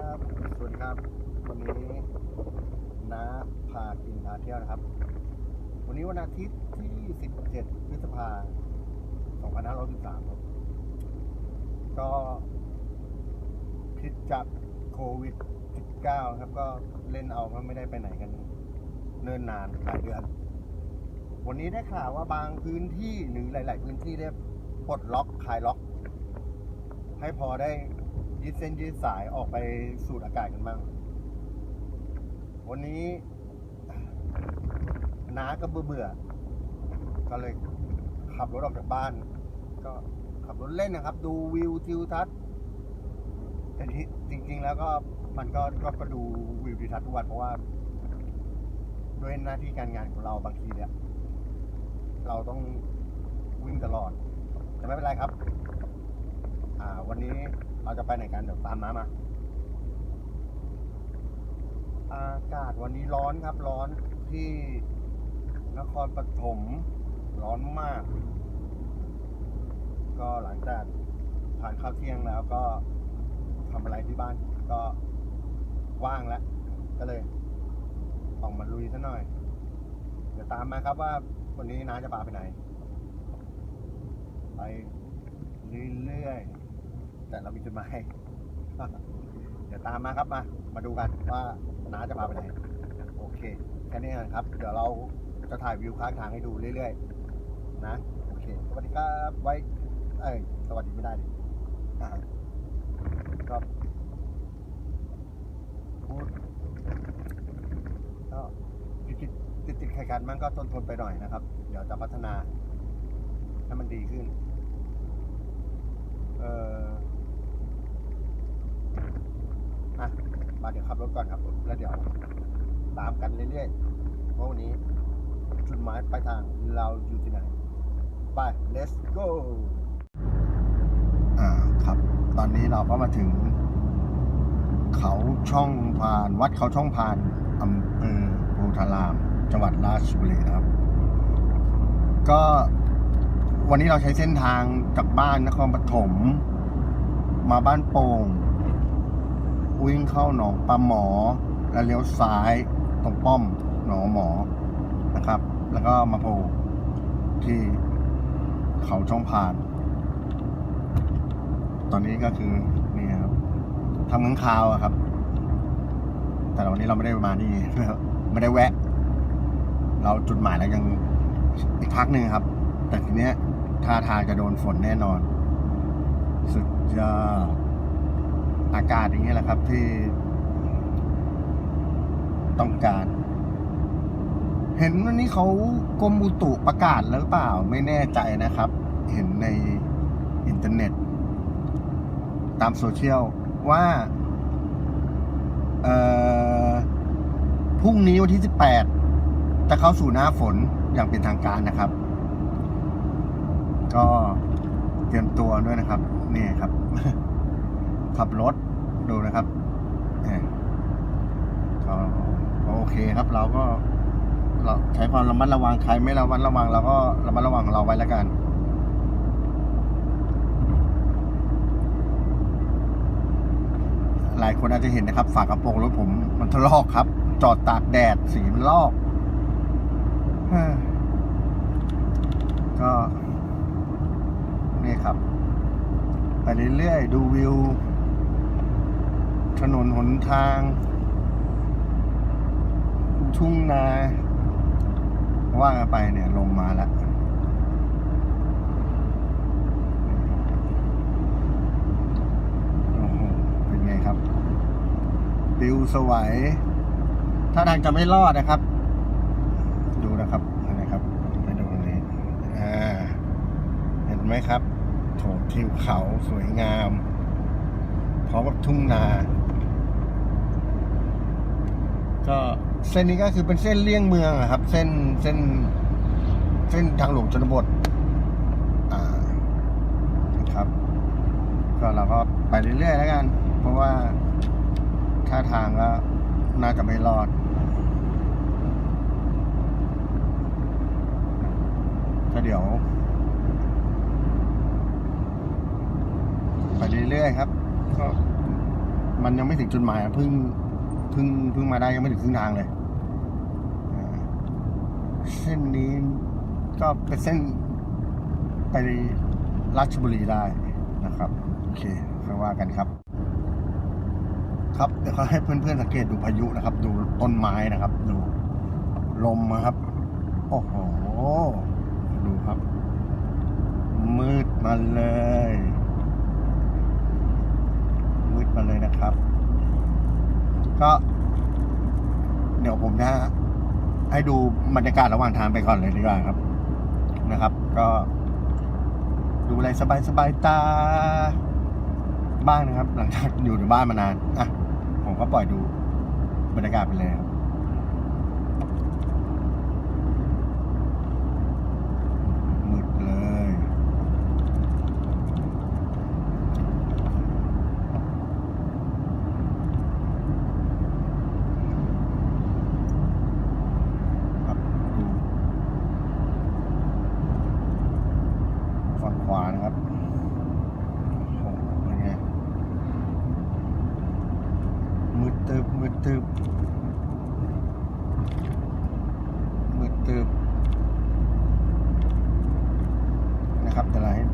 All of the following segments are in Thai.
ับสวัสดีครับ วันนี้น้าพากินพาเที่ยวนะครับ วันนี้วันอาทิตย์ที่ 17 พฤษภาคม2513ครับ ก็พิษจากโควิด 19 ครับ ก็เล่นเอาก็ไม่ได้ไปไหนกัน เนิ่นนานหลายเดือน วันนี้ได้ข่าวว่าบางพื้นที่หรือหลาย ๆ พื้นที่ได้ปลดล็อกคลายล็อก ให้พอได้ ยืดเส้นยืดสายออกไปสูดอากาศกันบ้าง วันนี้น้าก็เบื่อเบื่อ ก็เลยขับรถออกจากบ้าน ก็ขับรถเล่นนะครับ ดูวิวทิวทัศน์แต่ที่จริง ๆ แล้วก็มันก็ก็ก็ดูวิวทิวทัศน์ทุกวันเพราะว่าด้วยหน้าที่การงานของเราบางทีเนี่ย เราต้องวิ่งตลอด แต่ไม่เป็นไรครับ อ่า วันนี้ เราจะไปไหนกันเดี๋ยวตามน้ามาอากาศวันนี้ร้อนครับร้อนที่นครปฐมร้อนมาก ก็หลังจากทานข้าวเที่ยงแล้วก็ทำอะไรที่บ้านก็ว่างแล้ว ก็เลยออกมาลุยซะหน่อย เดี๋ยวตามมาครับว่าวันนี้น้าจะพาไปไหน ไป แต่เรามีจุดหมายเดี๋ยวตามมาครับมา มาดูกันว่าน้าจะพาไปไหน โอเค แค่นี้นะครับ เดี๋ยวเราจะถ่ายวิวข้างทางให้ดูเรื่อยๆ นะ โอเค สวัสดีครับไว้ เอ้ย สวัสดีไม่ได้ดิอ่าก็พูดก็ติดติดติดติดๆขัดๆมันก็ทนทนไปหน่อยนะครับ เดี๋ยวจะพัฒนาให้มันดีขึ้น เอออะ มาเดี๋ยวขับรถก่อนครับแล้วเดี๋ยวตามกันเรื่อยๆว่าวันนี้จุดหมายปลายทางเราอยู่ที่ไหน ไป let's go อ่าครับ ตอนนี้เราก็มาถึง เขาช่องพาน วัดเขาช่องพานอำเภอโพธาราม จังหวัดราชบุรีนะครับ ก็วันนี้เราใช้เส้นทางจากบ้านนครปฐมมาบ้านโป่ง วิ่งเข้าหนองปลาหมอ แล้วเลี้ยวซ้ายตรงป้อมหนองหมอนะครับ แล้วก็มาโผล่ที่เขาช่องพาน ตอนนี้ก็คือนี่ครับทำข้างคาวอะครับ แต่วันนี้เราไม่ได้มานี่ไม่ได้แวะ เราจุดหมายแล้วยังอีกพักหนึ่งครับ แต่ทีเนี้ยท่าทางจะโดนฝนแน่นอน สุดยอด อากาศอย่างเงี้ยแหละครับที่ต้องการ เห็นวันนี้เขากรมอุตุประกาศแล้วหรือเปล่า ไม่แน่ใจนะครับ เห็นในอินเทอร์เน็ต ตามโซเชียลว่าพรุ่งนี้วันที่ 18 จะเข้าสู่หน้าฝนอย่างเป็นทางการนะครับ ก็เตรียมตัวด้วยนะครับ นี่ครับ ขับรถ ดูนะครับก็โอเคครับ เราก็ เราใช้ความระมัดระวังใครไม่ระมัดระวังเราก็ระมัดระวังของเราไว้แล้วกันหลายคนอาจจะเห็นนะครับ ฝากระโปรงรถผมมันทะลอกครับ จอดตากแดดสีมันลอกก็ นี่ครับ ไปเรื่อยๆ ดูวิว ถนนหนทาง ทุ่งนา ว่ากันไปเนี่ยลมมาแล้วเป็นไงครับ ปิวสวย ถ้าทางจะไม่รอดนะครับ ดูนะครับนไหมครับไปดูตรงนี้อ่าเห็นไหมครับโถทิวเขาสวยงามพร้อมกับทุ่งนา ก็เส้นนี้ก็คือเป็นเส้นเลี่ยงเมืองอะครับ เส้นเส้น เส้นทางหลวงชนบทอ่าครับ ก็เราก็ไปเรื่อยๆแล้วกัน เพราะว่าท่าทางก็น่าจะไม่รอดก็เดี๋ยว ไปเรื่อยๆครับ ก็มันยังไม่ถึงจุดหมายอะเพิ่ง เพิ่งเพิ่งมาได้ยังไม่ถึงครึ่งทางเลยเส้นนี้ก็เป็นเส้นไปราชบุรีได้นะครับ โอเคค่อยว่ากันครับ ครับเดี๋ยวก็ให้เพื่อนๆสังเกตดูพายุนะครับ ดูต้นไม้นะครับ ดูลมนะครับ โอ้โห ดูครับ มืดมาเลย มืดมาเลยนะครับ ก็ เดี๋ยวผมจะให้ดูบรรยากาศระหว่างทางไปก่อนเลยดีกว่าครับ นะครับ ก็ ดูอะไรสบายๆตา บ้างนะครับ หลังจากอยู่ในบ้านมานานอะผมก็ปล่อยดูบรรยากาศไปเลยครับ มืดเลย ครับดูฝั่งขวานะครับโอ้โหเป็นไงมืดตึบมืดตึบมืดตึบนะครับแต่ละให้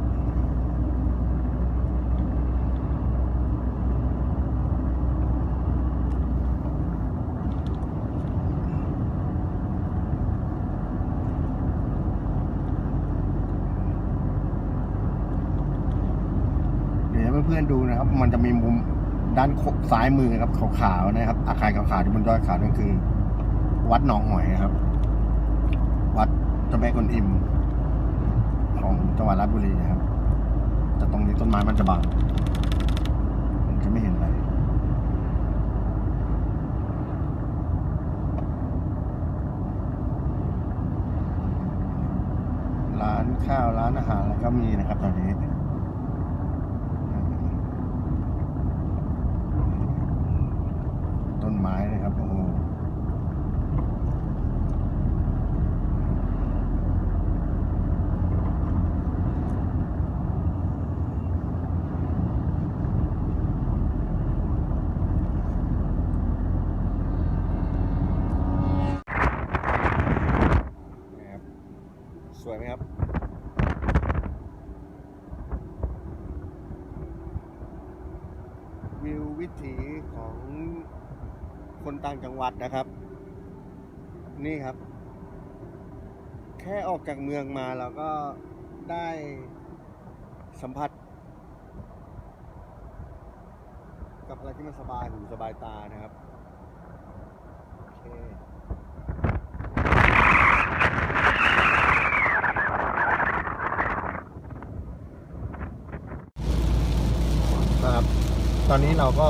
เพื่อนๆดูนะครับ มันจะมีมุมด้านซ้ายมือครับขาวๆนะครับ อาคารขาวๆที่บนยอดเขานั่นคือ วัดหนองหอยนะครับ วัดเจ้าแม่กวนอิม ของจังหวัดราชบุรีนะครับ แต่ตรงนี้ต้นไม้มันจะบังมันจะไม่เห็นอะไรร้านข้าวร้านอาหารอะไรก็มีนะครับตอนนี้ไม้นะครับ โอ้โห นี่ครับ ส วยไหมครับวิววิถีของคนต่างจังหวัดนะครับ นี่ครับ แค่ออกจากเมืองมาเราก็ได้สัมผัส กับอะไรที่มันสบายหูสบายตานะครับ โอเค นะครับ ตอนนี้เราก็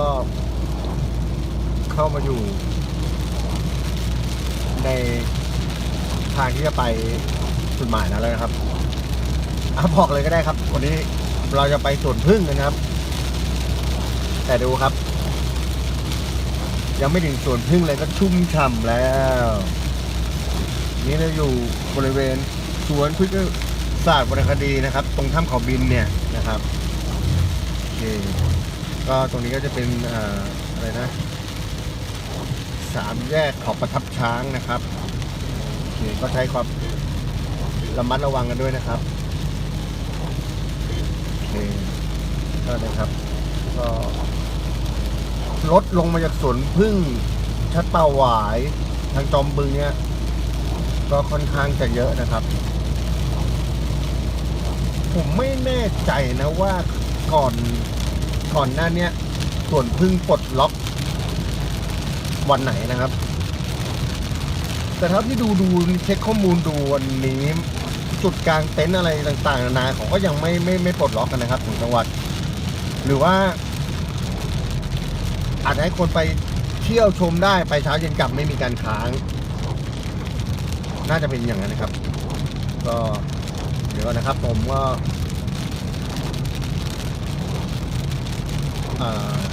เข้ามาอยู่ ในทางที่จะไปจุดหมายแล้วนะครับอะบอกเลยก็ได้ครับ วันนี้เราจะไปสวนพึ่งนะครับ แต่ดูครับ ยังไม่ถึงสวนพึ่งเลยก็ชุ่มฉ่ำแล้ว นี่เราอยู่บริเวณสวนพฤกษศาสตร์วรรณคดีนะครับ ตรงถ้ำเขาบินเนี่ยนะครับโอเค ก็ตรงนี้ก็จะเป็นออะไรนะสามแยกเขาประทับช้างนะครับก็ใช้ความระมัดระวังกันด้วยนะครับโอเคก็นะครับก็ลดลงมาจากสวนพึ่งชัดเป่าหวายทางจอมบึงเนี่ยก็ค่อนข้างจะเยอะนะครับ ผมไม่แน่ใจนะว่าก่อน ก่อนหน้าเนี้ยส่วนพึ่งปลดล็อก วันไหนนะครับ แต่เท่าที่ดูดูเช็คข้อมูลดูวันนี้จุดกลางเต็นท์อะไรต่างๆนานาเขาก็ยังไม่ไม่ไม่ปลดล็อกกันนะครับของจังหวัด หรือว่า อาจจะให้คนไปเที่ยวชมได้ไปเช้าเย็นกลับไม่มีการค้าง น่าจะเป็นอย่างนั้นนะครับ ก็เดี๋ยวนนะครับผมก็ อ่า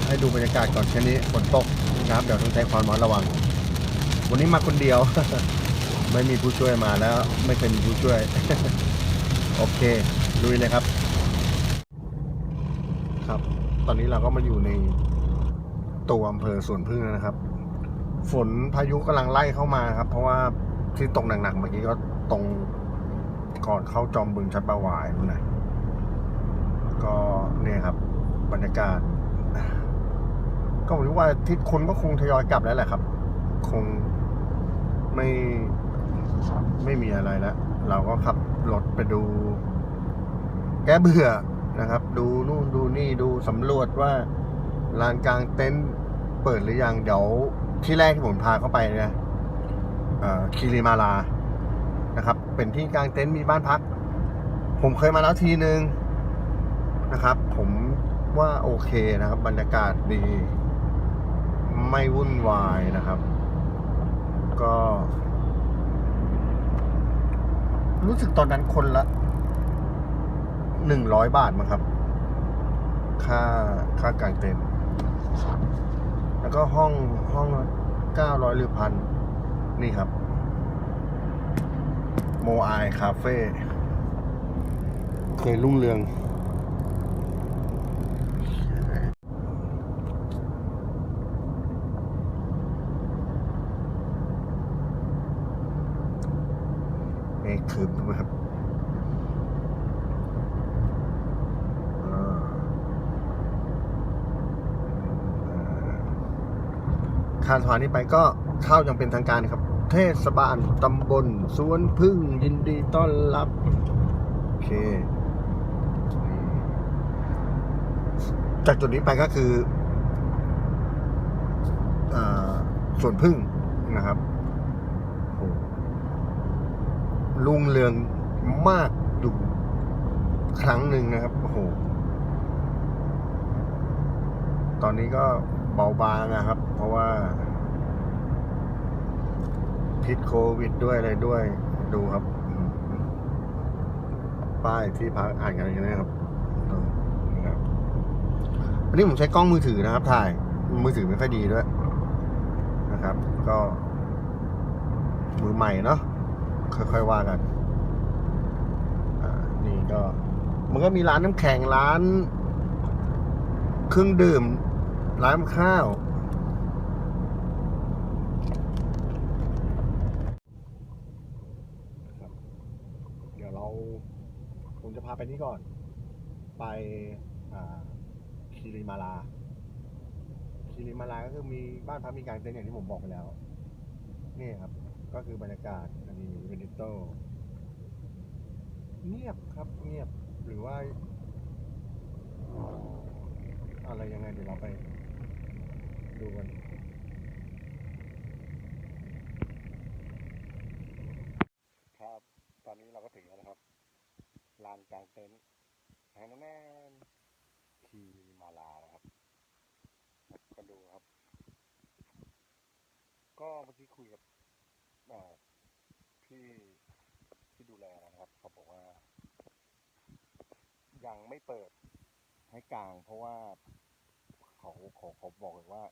ให้ดูบรรยากาศก่อนแค่นี้ฝนตกนะครับเดี๋ยวต้องใช้ความระมัดระวัง วันนี้มาคนเดียว ไม่มีผู้ช่วยมาแล้ว ไม่เคยมีผู้ช่วย โอเคลุยเลยครับ ครับ ตอนนี้เราก็มาอยู่ในตัวอำเภอสวนพึ่งนะครับ ฝนพายุกำลังไล่เข้ามาครับ เพราะว่าที่ตกหนักๆเมื่อกี้ก็ตรงก่อนเข้าจอมบึงชัดประวายนู่นนะก็เนี่ยครับ บรรยากาศ ก็ผมว่าทิศคนก็คงทยอยกลับแล้วแหละครับ คงไม่ไม่มีอะไรแล้วเราก็ขับรถไปดู แก้เบื่อนะครับ ดูนู่นดูนี่ดูสำรวจว่าลานกลางเต็นท์เปิดหรือยัง เดี๋ยวที่แรกที่ผมพาเข้าไปเนี่ยเอ่อคิริมาลานะครับ เป็นที่กลางเต็นท์มีบ้านพัก ผมเคยมาแล้วทีนึงนะครับ ผมว่าโอเคนะครับ บรรยากาศดี ไม่วุ่นวายนะครับ ก็ รู้สึกตอนนั้นคนละหนึ่งร้อยบาทมั้งครับ ค่าค่ากางเต็นท์แล้วก็ห้องห้องเก้าร้อยหรือพันนี่ครับ โมไอคาเฟ่เคยรุ่งเรือง ครึ้มนะครับอ่าข้านนี้ไปก็เข้ายังเป็นทางการครับ เทศบาลตำบลสวนพึ่งยินดีต้อนรับ โอเค จากจุดนี้ไปก็คืออสวนพึ่งนะครับโอ้ ลุงเรืองมากอยู่ครั้งหนึ่งนะครับ โอ้โห ตอนนี้ก็เบาบางนะครับ เพราะว่า พิษโควิดด้วยอะไรด้วย ดูครับ ป้ายที่พักอ่านกันอย่างนี้นะครับดูนี่ครับอันนี้ผมใช้กล้องมือถือนะครับ ถ่าย มือถือไม่ค่อยดีด้วยนะครับ ก็มือใหม่เนาะ ค่อยๆว่ากันอ่านี่ก็ มันก็มีร้านน้ำแข็งร้าน เครื่องดื่ม ร้านข้าว เดี๋ยวเรา ผมจะพาไปนี่ก่อน ไปคิริมาลาคิริมาลาก็คือมีบ้านพักมีกางเต็นท์อย่างที่ผมบอกไปแล้ว นี่ครับ ก็คือบรรยากาศอันนี้เวนิโตเงียบครับเงียบหรือว่า อะไรยังไงเดี๋ยวเราไปดูกันครับ ตอนนี้เราก็ถึงแล้วนะครับลานกลางเต็นท์แห่งแน่นคีมาลานะครับก็ดูครับ ก็เมื่อกี้คุยกับ พี่ที่ดูแลนะครับเขาบอกว่า ยังไม่เปิดให้กลาง เพราะว่าเขาเขาเขาบอกเลยว่า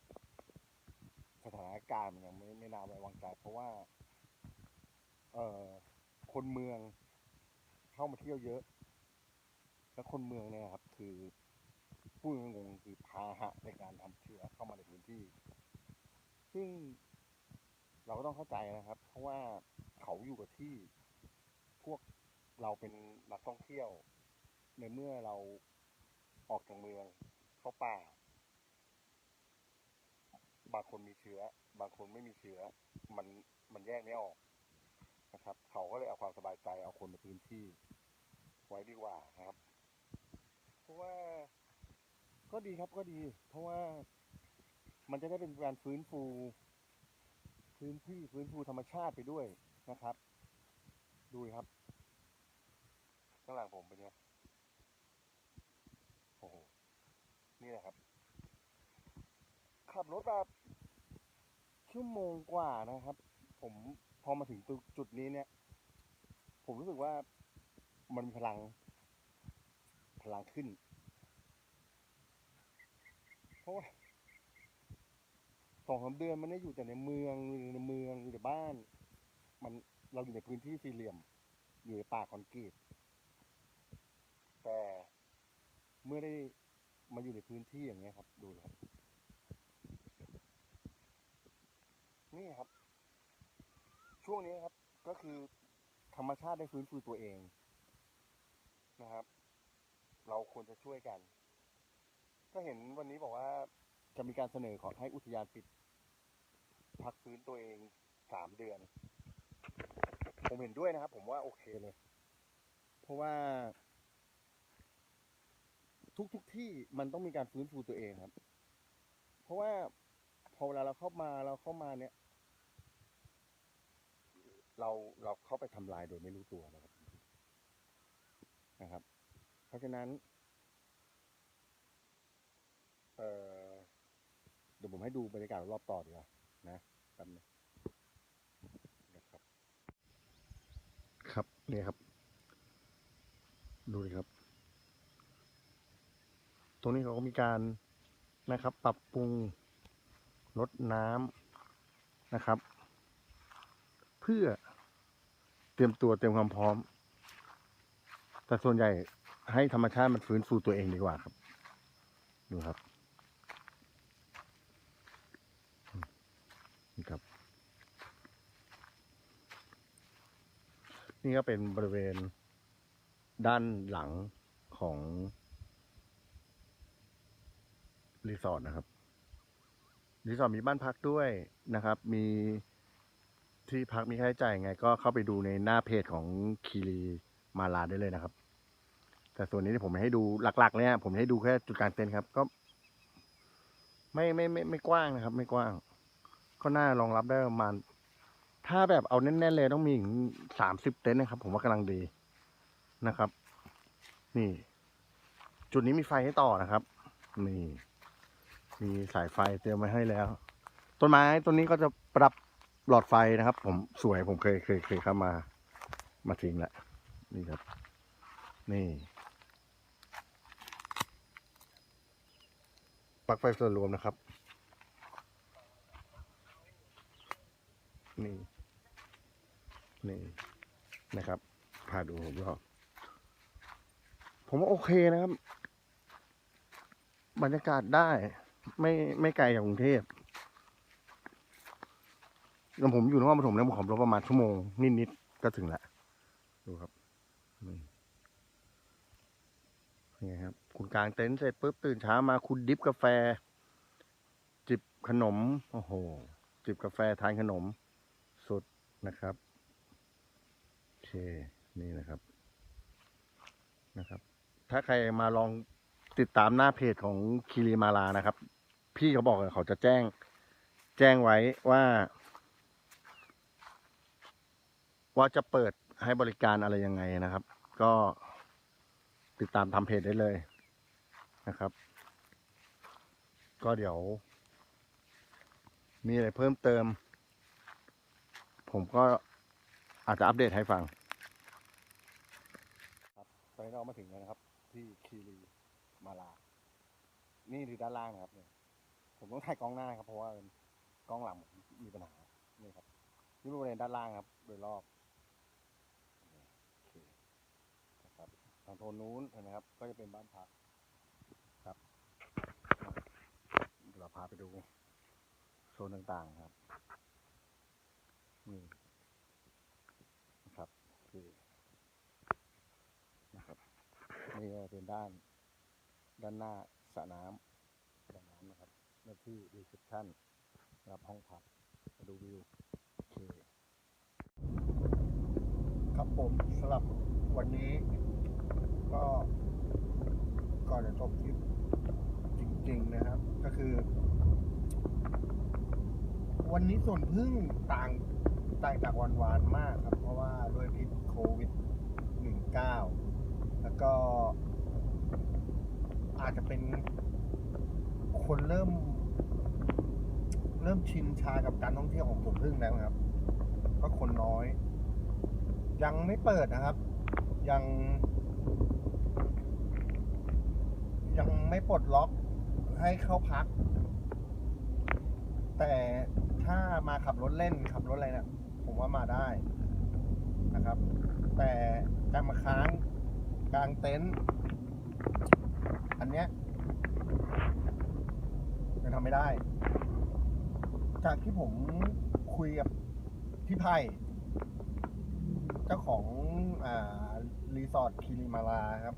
สถานการณ์มันยังไม่ไม่น่าไว้วางใจ เพราะว่า เอ่อคนเมืองเข้ามาเที่ยวเยอะ แล้วคนเมืองเนี่ยครับ คือพูดงงคือพาหะในการทำเชื้อเข้ามาในพื้นที่ ซึ่ง เราก็ต้องเข้าใจนะครับ เพราะว่าเขาอยู่กับที่ พวกเราเป็นนักท่องเที่ยว ในเมื่อเราออกจากเมืองเข้าป่า บางคนมีเชื้อ บางคนไม่มีเชื้อ มันมันแยกไม่ออกนะครับ เขาก็เลยเอาความสบายใจเอาคนในพื้นที่ไว้ดีกว่านะครับ เพราะว่าก็ดีครับก็ดี เพราะว่ามันจะได้เป็นการฟื้นฟู พื้นที่ฟื้นฟูธรรมชาติไปด้วยนะครับ ดูครับ ข้างหลังผมเป็นไงโอ้โหนี่แหละครับ ขับรถแบบชั่วโมงกว่านะครับ ผมพอมาถึงจุดจุดนี้เนี่ย ผมรู้สึกว่ามันมีพลัง พลังขึ้นเพราะว่า สองสามเดือนมันได้อยู่แต่ในเมืองในเมืองในบ้าน มันเราอยู่ในพื้นที่สี่เหลี่ยม อยู่ในป่าคอนกรีตแต่เมื่อได้มาอยู่ในพื้นที่อย่างเงี้ยครับ ดูนะครับนี่ครับ ช่วงนี้ครับ ก็คือธรรมชาติได้ฟื้นฟูตัวเองนะครับ เราควรจะช่วยกัน ก็เห็นวันนี้บอกว่า จะมีการเสนอขอให้อุทยานปิด พักฟื้นตัวเองสามเดือน ผมเห็นด้วยนะครับ ผมว่าโอเคเลย เพราะว่า ทุกทุกๆที่มันต้องมีการฟื้นฟูตัวเองครับ เพราะว่าพอเวลาเราเข้ามาเราเข้ามาเนี่ย เราเราเข้าไปทำลายโดยไม่รู้ตัวนะครับนะครับ เพราะฉะนั้น เอ่อ ดี๋ยวผมให้ดูบรรยากาศรอบต่อดีกว่านะแป๊บนึงนะครับ ครับนี่ครับ ดูดิครับ ตรงนี้เขาก็มีการนะครับ ปรับปรุงลดน้ำนะครับ เพื่อเตรียมตัวเตรียมความพร้อม แต่ส่วนใหญ่ให้ธรรมชาติมันฟื้นฟูตัวเองดีกว่าครับ ดูครับอืม นี่ครับ นี่ก็เป็นบริเวณด้านหลังของ รีสอร์ทนะครับ รีสอร์ทมีบ้านพักด้วยนะครับ มีที่พักมีค่าใช้จ่ายไง ก็เข้าไปดูในหน้าเพจของคีรีมาลาได้เลยนะครับ แต่ส่วนนี้ที่ผมให้ดูหลักๆเนี่ยผมให้ดูแค่จุดกลางเต็นท์ครับ ก็ ไม่ไม่ไม่ไม่กว้างนะครับ ไม่กว้าง ก็น่ารองรับได้ประมาณ ถ้าแบบเอาแน่นๆเลยต้องมีถึงสามสิบเต็นท์นะครับ ผมว่ากำลังดีนะครับ นี่ จุดนี้มีไฟให้ต่อนะครับ นี่ มีสายไฟเตรียมไว้ให้แล้ว ต้นไม้ต้นนี้ก็จะปรับหลอดไฟนะครับ ผมสวยผมเคยเคยเคยเข้ามา มาทิ้งแล้วนี่ครับ นี่ปลั๊กไฟส่วนรวมนะครับ นี่นี่นะครับพาดูผมรอบผมว่าโอเคนะครับ บรรยากาศได้ ไม่ไม่ไกลจากกรุงเทพแล้วผมอยู่นครปฐมแล้วผมขับรถประมาณชั่วโมงนิดๆก็ถึงล้วดูครับนี่นไงครับคุณกลางเต็นท์เสร็จปุ๊บตื่นเช้ามาคุณดิฟกาแฟ จิบขนม โอ้โห จิบกาแฟทานขนม นะครับโอเคนี่นะครับนะครับ ถ้าใครมาลองติดตามหน้าเพจของคีรีมาลานะครับ พี่เขาบอกเขาจะแจ้ง แจ้งไว้ว่า ว่าจะเปิดให้บริการอะไรยังไงนะครับ ก็ติดตามทำเพจได้เลยนะครับ ก็เดี๋ยว มีอะไรเพิ่มเติม ผมก็อาจจะอัปเดตให้ฟัง ครับตอนนี้เรามาถึงแล้วนะครับ ที่คีรีมาลา นี่คือด้านล่างนะครับเนี่ยผมต้องถ่ายกล้องหน้าครับ เพราะว่ากล้องหลังมมีปัญหานี่ครับนี่เป็นบริเวณด้านล่างครับ โดยรอบครับทางโทนนู้นเห็นไหมครับ ก็จะเป็นบ้านพักครับเราพาไปดูโซนต่างๆครับ นี่นะครับโอนะครับนี่ก็เป็นด้าน ด้านหน้าสระน้ำสระน้ำนะครับหน้าที่รีเซพชั่นรับห้องพักดูวิวโอเคครับผมสำหรับวันนี้ ก็ก่อนจะจบคลิปจริง ๆ นะครับ ก็คือ วันนี้ส่วนพึ่งต่าง ต่างจากวันวานมากครับ เพราะว่าด้วยพิษโควิด 19 แล้วก็อาจจะเป็นคนเริ่ม เริ่มชินชากับการท่องเที่ยวของสวนพึ่งแล้วครับ ก็คนน้อย ยังไม่เปิดนะครับ ยัง ยังไม่ปลดล็อกให้เข้าพัก แต่ถ้ามาขับรถเล่นขับรถอะไรเนี่ย ผมว่ามาได้นะครับ แต่การมาค้างกลางเต็นท์อันเนี้ยยังทำไม่ได้ จากที่ผมคุยกับพี่ไผ่เจ้าของอ่ารีสอร์ทคิริมาลาครับ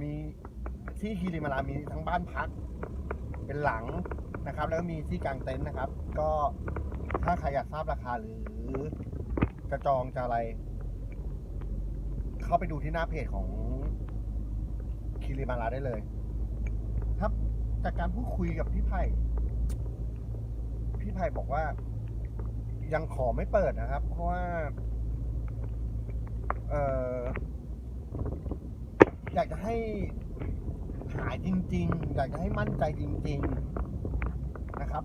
มีที่คิริมาลามีทั้งบ้านพัก เป็นหลังนะครับ แล้วก็มีที่กางเต็นท์นะครับ ก็ ถ้าใครอยากทราบราคาหรือ จะจองจะอะไร เข้าไปดูที่หน้าเพจของคิริมาลาได้เลยครับจากการพูดคุยกับพี่ไผ่พี่ไผ่บอกว่า ยังขอไม่เปิดนะครับ เพราะว่า เอออยากจะให้หายจริง ๆ อยากจะให้มั่นใจจริง ๆ นะครับ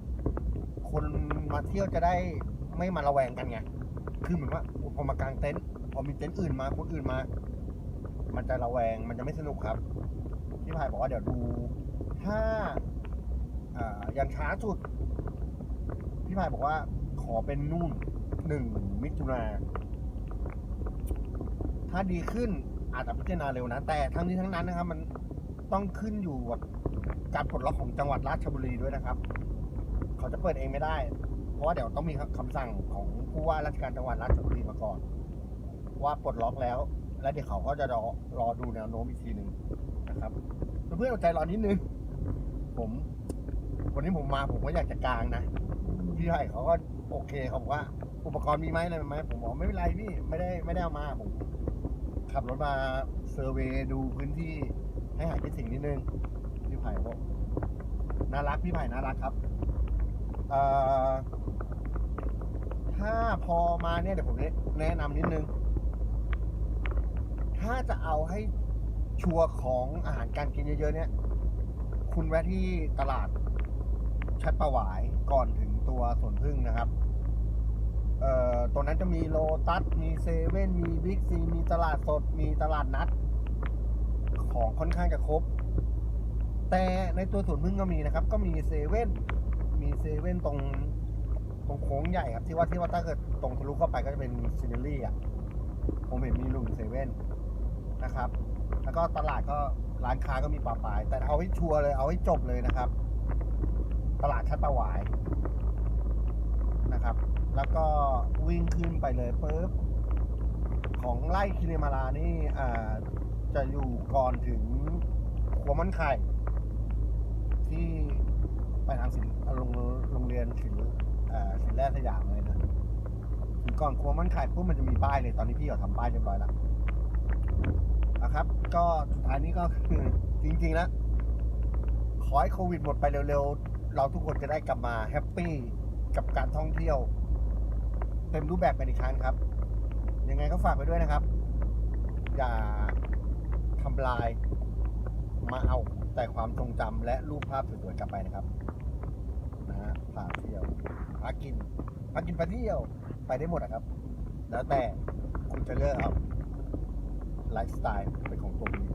คนมาเที่ยวจะได้ไม่มาระแวงกันไง คือเหมือนว่าพอมากางเต็นท์พอมีเต็นท์อื่นมาคนอื่นมา มันจะระแวงมันจะไม่สนุกครับ พี่พายบอกว่าเดี๋ยวดู ถ้าอย่างช้าสุด พี่พายบอกว่าขอเป็นนู่นหนึ่งมิถุนาถ้าดีขึ้นอาจจะพิจารณาเร็วนะ แต่ทั้งนี้ทั้งนั้นนะครับ มันต้องขึ้นอยู่กับการปลดล็อกของจังหวัดราชบุรีด้วยนะครับ เขาจะเปิดเองไม่ได้ เพราะว่าเดี๋ยวต้องมีคำสั่งของผู้ว่าราชการจังหวัดราชบุรีมาก่อน ว่าปลดล็อกแล้ว แล้วเดี๋ยวเขาก็จะรอรอดูแนวโน้มอีกทีหนึ่งนะครับเพื่อนๆอดใจรอนิดนึงผม วันนี้ผมมาผมก็อยากจะกลางนะพี่ไผ่เขาก็โอเคเขาบอกว่า อุปกรณ์มีไหมอะไรไหมผมบอกไม่เป็นไรพี่ไม่ได้ไม่ได้เอามาผมขับรถมาเซอร์เวย์ดูพื้นที่ให้หายคิดสิ่งนิดนึงพี่ไผ่บอกน่ารักพี่ไผ่น่ารักครับ เอ่อถ้าพอมาเนี่ยเดี๋ยวผมแนะนำนิดนึง ถ้าจะเอาให้ชัวร์ของอาหารการกินเยอะๆเนี่ย คุณแวะที่ตลาดชัดประหวายก่อนถึงตัวสวนพึ่งนะครับ เอ่อตรงนั้นจะมีโลตัส มีเซเว่น มีบิ๊กซี มีตลาดสด มีตลาดนัด ของค่อนข้างจะครบ แต่ในตัวสวนพึ่งก็มีนะครับ ก็มีเซเว่น มีเซเว่นตรงตรงโค้งใหญ่ครับที่ว่าที่ว่าถ้าเกิดตรงทะลุเข้าไปก็จะเป็นซินเนอรี่อะผมเห็นมีลุมเซเว่นนะครับ แล้วก็ตลาดก็ร้านค้าก็มีปลาปลาย แต่เอาให้ชัวร์เลยเอาให้จบเลยนะครับ ตลาดชัดประหวายนะครับ แล้วก็วิ่งขึ้นไปเลยปุ๊บของไล่คิเนมารานี่อ่าจะอยู่ก่อนถึงขัวมันไข่ที่ ไปทางศิลป์โรงโรงเรียนศิลป์อ่าศิลป์แรกสยามเลยนะถึงก่อนขัวมันไข่ปุ๊บมันจะมีป้ายเลยตอนนี้พี่เขาทำป้ายเรียบร้อยแล้วนะครับ ก็สุดท้ายนี้ก็คือจริงๆแล้วขอให้โควิดหมดไปเร็วๆ เราทุกคนจะได้กลับมาแฮปปี้กับการท่องเที่ยว เต็มรูปแบบกันอีกครั้งครับ ยังไงก็ฝากไปด้วยนะครับ อย่าทำลายมาเอาแต่ความทรงจำและรูปภาพสวยๆกลับไปนะครับ พาเที่ยวพากินพากินพาเที่ยวไปได้หมดอะครับ แล้วแต่คุณจะเลือกเอาไลฟ์สไตล์เป็นของตัวคุณเอง